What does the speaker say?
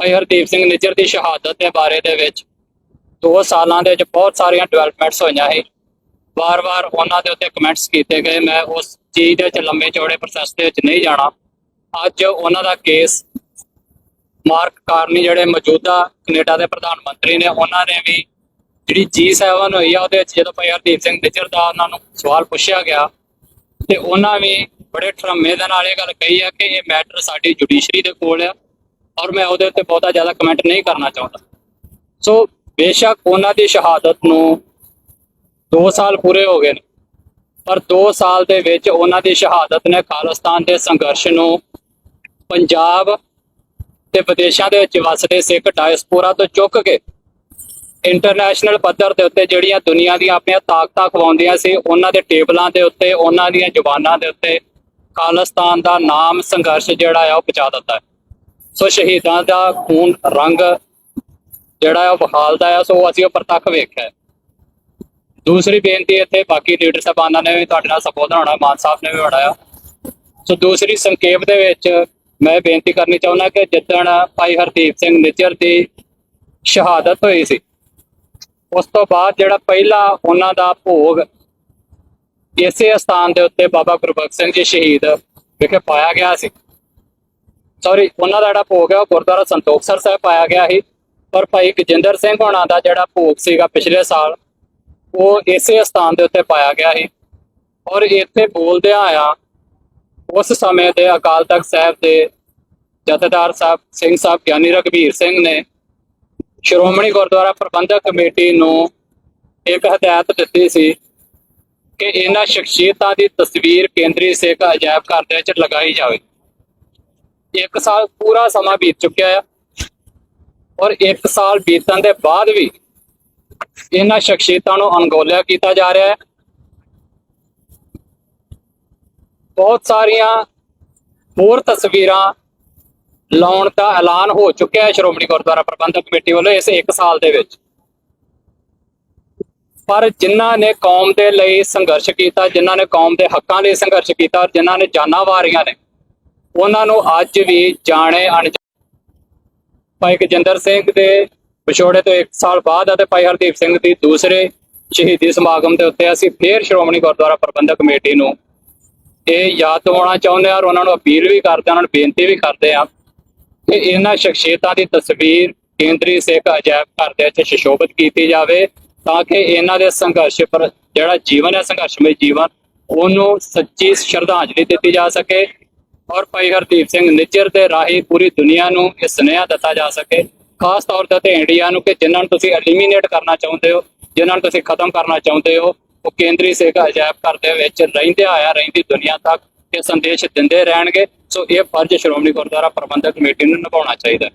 ਭਾਈ ਹਰਦੀਪ ਸਿੰਘ ਨਿੱਜਰ ਦੀ ਸ਼ਹਾਦਤ ਦੇ ਬਾਰੇ ਦੇ ਵਿੱਚ ਦੋ ਸਾਲਾਂ ਦੇ ਵਿੱਚ ਬਹੁਤ ਸਾਰੀਆਂ ਡਿਵੈਲਪਮੈਂਟਸ ਹੋਈਆਂ ਸੀ। ਵਾਰ-ਵਾਰ ਉਹਨਾਂ ਦੇ ਉੱਤੇ ਕਮੈਂਟਸ ਕੀਤੇ ਗਏ। ਮੈਂ ਉਸ ਚੀਜ਼ ਦੇ ਵਿੱਚ ਲੰਮੇ ਚੌੜੇ ਪ੍ਰੋਸੈਸ ਦੇ ਵਿੱਚ ਨਹੀਂ ਜਾਣਾ। ਅੱਜ ਉਹਨਾਂ ਦਾ ਕੇਸ ਮਾਰਕ ਕਾਰਨੀ ਜਿਹੜੇ ਮੌਜੂਦਾ ਕੈਨੇਡਾ ਦੇ ਪ੍ਰਧਾਨ ਮੰਤਰੀ ਨੇ, ਉਹਨਾਂ ਨੇ ਵੀ ਜਿਹੜੀ G7 ਹੋਈ ਆ, ਉਹਦੇ ਵਿੱਚ ਜਦੋਂ ਭਾਈ ਹਰਦੀਪ ਸਿੰਘ ਨਿੱਜਰ ਦਾ ਉਹਨਾਂ ਨੂੰ ਸਵਾਲ ਪੁੱਛਿਆ ਗਿਆ, ਤੇ ਉਹਨਾਂ ਵੀ ਬੜੇ ਠਰਮੇ ਦੇ ਨਾਲ ਇਹ ਗੱਲ ਕਹੀ ਆ ਕਿ ਇਹ ਮੈਟਰ ਸਾਡੀ ਜੁਡੀਸ਼ਰੀ ਦੇ ਕੋਲ ਆ। ਔਰ ਮੈਂ ਉਹਦੇ ਉੱਤੇ ਬਹੁਤਾ ਜ਼ਿਆਦਾ ਕਮੈਂਟ ਨਹੀਂ ਕਰਨਾ ਚਾਹੁੰਦਾ। ਸੋ ਬੇਸ਼ੱਕ ਉਹਨਾਂ ਦੀ ਸ਼ਹਾਦਤ ਨੂੰ 2 ਸਾਲ ਪੂਰੇ ਹੋ ਗਏ ਨੇ। ਪਰ 2 ਸਾਲ ਦੇ ਵਿੱਚ ਉਹਨਾਂ ਦੀ ਸ਼ਹਾਦਤ ਨੇ ਖਾਲਿਸਤਾਨ ਦੇ ਸੰਘਰਸ਼ ਨੂੰ ਪੰਜਾਬ ਤੇ ਵਿਦੇਸ਼ਾਂ ਦੇ ਵਿੱਚ ਵਸਦੇ ਸਿੱਖ ਡਾਇਸਪੋਰਾ ਤੋਂ ਚੁੱਕ ਕੇ ਇੰਟਰਨੈਸ਼ਨਲ ਪੱਧਰ ਦੇ ਉੱਤੇ ਜਿਹੜੀਆਂ ਦੁਨੀਆ ਦੀਆਂ ਆਪਣੀਆਂ ਤਾਕਤਾਂ ਖਵਾਉਂਦੀਆਂ ਸੀ, ਉਹਨਾਂ ਦੇ ਟੇਬਲਾਂ ਦੇ ਉੱਤੇ, ਉਹਨਾਂ ਦੀਆਂ ਜ਼ੁਬਾਨਾਂ ਦੇ ਉੱਤੇ ਖਾਲਿਸਤਾਨ ਦਾ ਨਾਮ ਸੰਘਰਸ਼ ਜਿਹੜਾ ਆ ਉਹ ਪਹੁੰਚਾ ਦਿੱਤਾ। ਹੈ ਸੋ ਸ਼ਹੀਦਾਂ ਦਾ ਖੂਨ ਰੰਗ ਜਿਹੜਾ ਉਹ ਬਹਾਲਦਾ ਆ, ਸੋ ਅਸੀਂ ਉਹ ਪ੍ਰਤੱਖ ਵੇਖਿਆ ਦੂਸਰੀ ਬੇਨਤੀ ਇੱਥੇ, ਬਾਕੀ ਲੀਡਰ ਸਾਹਿਬਾਨਾਂ ਨੇ ਵੀ ਤੁਹਾਡੇ ਨਾਲ ਸੰਬੋਧਨ ਹੋਣਾ, ਮਾਨ ਸਾਹਿਬ ਨੇ ਵੀ ਹੋਣਾ ਆ। ਸੋ ਦੂਸਰੀ ਸੰਖੇਪ ਦੇ ਵਿੱਚ ਮੈਂ ਬੇਨਤੀ ਕਰਨੀ ਚਾਹੁੰਦਾ ਕਿ ਜਿੱਦਣ ਭਾਈ ਹਰਦੀਪ ਸਿੰਘ ਨਿੱਜਰ ਦੀ ਸ਼ਹਾਦਤ ਹੋਈ ਸੀ, ਉਸ ਤੋਂ ਬਾਅਦ ਜਿਹੜਾ ਪਹਿਲਾ ਉਹਨਾਂ ਦਾ ਭੋਗ ਇਸੇ ਸਥਾਨ ਦੇ ਉੱਤੇ ਬਾਬਾ ਗੁਰਬਖਸ਼ ਸਿੰਘ ਜੀ ਸ਼ਹੀਦ ਵਿਖੇ ਪਾਇਆ ਗਿਆ ਸੀ। ਸੌਰੀ ਉਹਨਾਂ ਦਾ ਜਿਹੜਾ ਭੋਗ ਹੈ ਉਹ ਗੁਰਦੁਆਰਾ ਸੰਤੋਖਸਰ ਸਾਹਿਬ ਪਾਇਆ ਗਿਆ ਸੀ। ਪਰ ਭਾਈ ਗਜਿੰਦਰ ਸਿੰਘ ਹੋਣਾ ਦਾ ਜਿਹੜਾ ਭੋਗ ਸੀਗਾ ਪਿਛਲੇ ਸਾਲ, ਉਹ ਇਸੇ ਸਥਾਨ ਦੇ ਉੱਤੇ ਪਾਇਆ ਗਿਆ ਸੀ। ਔਰ ਇੱਥੇ ਬੋਲਦਿਆਂ ਆਇਆ ਉਸ ਸਮੇਂ ਦੇ ਅਕਾਲ ਤਖਤ ਸਾਹਿਬ ਦੇ ਜਥੇਦਾਰ ਸਾਹਿਬ, ਸਿੰਘ ਸਾਹਿਬ ਗਿਆਨੀ ਰਘਬੀਰ ਸਿੰਘ ਨੇ ਸ਼੍ਰੋਮਣੀ ਗੁਰਦੁਆਰਾ ਪ੍ਰਬੰਧਕ ਕਮੇਟੀ ਨੂੰ ਇੱਕ ਹਦਾਇਤ ਦਿੱਤੀ ਸੀ ਕਿ ਇਹਨਾਂ ਸ਼ਖਸੀਅਤਾਂ ਦੀ ਤਸਵੀਰ ਕੇਂਦਰੀ ਸਿੱਖ ਅਜਾਇਬ ਘਰ ਦੇ ਵਿੱਚ ਲਗਾਈ ਜਾਵੇ। ਇੱਕ ਸਾਲ ਪੂਰਾ ਸਮਾਂ ਬੀਤ ਚੁੱਕਿਆ ਹੈ ਔਰ ਇੱਕ ਸਾਲ ਬੀਤਣ ਦੇ ਬਾਅਦ ਵੀ ਇਹਨਾਂ ਸ਼ਖਸੀਅਤਾਂ ਨੂੰ ਅਣਗੌਲਿਆ ਕੀਤਾ ਜਾ ਰਿਹਾ ਹੈ। ਬਹੁਤ ਸਾਰੀਆਂ ਹੋਰ ਤਸਵੀਰਾਂ ਲਾਉਣ ਦਾ ਐਲਾਨ ਹੋ ਚੁੱਕਿਆ ਹੈ ਸ਼੍ਰੋਮਣੀ ਗੁਰਦੁਆਰਾ ਪ੍ਰਬੰਧਕ ਕਮੇਟੀ ਵੱਲੋਂ ਇਸ ਇੱਕ ਸਾਲ ਦੇ ਵਿੱਚ। ਪਰ ਜਿਨ੍ਹਾਂ ਨੇ ਕੌਮ ਦੇ ਲਈ ਸੰਘਰਸ਼ ਕੀਤਾ, ਜਿਨ੍ਹਾਂ ਨੇ ਕੌਮ ਦੇ ਹੱਕਾਂ ਲਈ ਸੰਘਰਸ਼ ਕੀਤਾ ਔਰ ਜਿਨ੍ਹਾਂ ਨੇ ਜਾਨਾਂ ਵਾਰੀਆਂ ਨੇ ਉਹਨਾਂ ਨੂੰ ਅੱਜ ਵੀ ਜਾਣੇ ਅਣਜਾਣੇ। ਭਾਈ ਗਜਿੰਦਰ ਸਿੰਘ ਦੇ ਵਿਛੋੜੇ ਤੋਂ 1 ਸਾਲ ਬਾਅਦ ਅਤੇ ਭਾਈ ਹਰਦੀਪ ਸਿੰਘ ਦੀ ਦੂਸਰੇ ਸ਼ਹੀਦੀ ਸਮਾਗਮ ਦੇ ਉੱਤੇ ਅਸੀਂ ਫੇਰ ਸ਼੍ਰੋਮਣੀ ਗੁਰਦੁਆਰਾ ਪ੍ਰਬੰਧਕ ਕਮੇਟੀ ਨੂੰ ਇਹ ਯਾਦ ਦਿਵਾਉਣਾ ਚਾਹੁੰਦੇ ਹਾਂ ਔਰ ਉਹਨਾਂ ਨੂੰ ਅਪੀਲ ਵੀ ਕਰਦੇ ਹਾਂ, ਉਹਨਾਂ ਨੂੰ ਬੇਨਤੀ ਵੀ ਕਰਦੇ ਹਾਂ ਕਿ ਇਹਨਾਂ ਸ਼ਖਸੀਅਤਾਂ ਦੀ ਤਸਵੀਰ ਕੇਂਦਰੀ ਸਿੱਖ ਅਜਾਇਬ ਘਰ ਦੇ ਵਿੱਚ ਸ਼ਿਸ਼ੋਭਿਤ ਕੀਤੀ ਜਾਵੇ ਤਾਂ ਕਿ ਇਹਨਾਂ ਦੇ ਸੰਘਰਸ਼ ਪਰ ਜਿਹੜਾ ਜੀਵਨ ਹੈ, ਸੰਘਰਸ਼ਮਈ ਜੀਵਨ, ਉਹਨੂੰ ਸੱਚੀ ਸ਼ਰਧਾਂਜਲੀ ਦਿੱਤੀ ਜਾ ਸਕੇ ਔਰ ਭਾਈ ਹਰਦੀਪ ਸਿੰਘ ਨਿੱਜਰ ਦੇ ਰਾਹੀਂ ਪੂਰੀ ਦੁਨੀਆ ਨੂੰ ਇਹ ਸੁਨੇਹਾ ਦਿੱਤਾ ਜਾ ਸਕੇ। ਖਾਸ ਤੌਰ ਤੇ ਇੰਡੀਆ ਨੂੰ ਕਿ ਜਿਨ੍ਹਾਂ ਨੂੰ ਤੁਸੀਂ ਐਲੀਮੀਨੇਟ ਕਰਨਾ ਚਾਹੁੰਦੇ ਹੋ, ਜਿਨ੍ਹਾਂ ਨੂੰ ਤੁਸੀਂ ਖਤਮ ਕਰਨਾ ਚਾਹੁੰਦੇ ਹੋ, ਉਹ ਕੇਂਦਰੀ ਸਿੱਖ ਅਜਾਇਬ ਘਰ ਦੇ ਵਿੱਚ ਰਹਿੰਦੇ ਆਇਆ ਰਹਿੰਦੀ ਦੁਨੀਆ ਤੱਕ ਇਹ ਸੰਦੇਸ਼ ਦਿੰਦੇ ਰਹਿਣਗੇ। ਸੋ ਇਹ ਫਰਜ਼ ਸ਼੍ਰੋਮਣੀ ਗੁਰਦੁਆਰਾ ਪ੍ਰਬੰਧਕ ਕਮੇਟੀ ਨੂੰ ਨਿਭਾਉਣਾ ਚਾਹੀਦਾ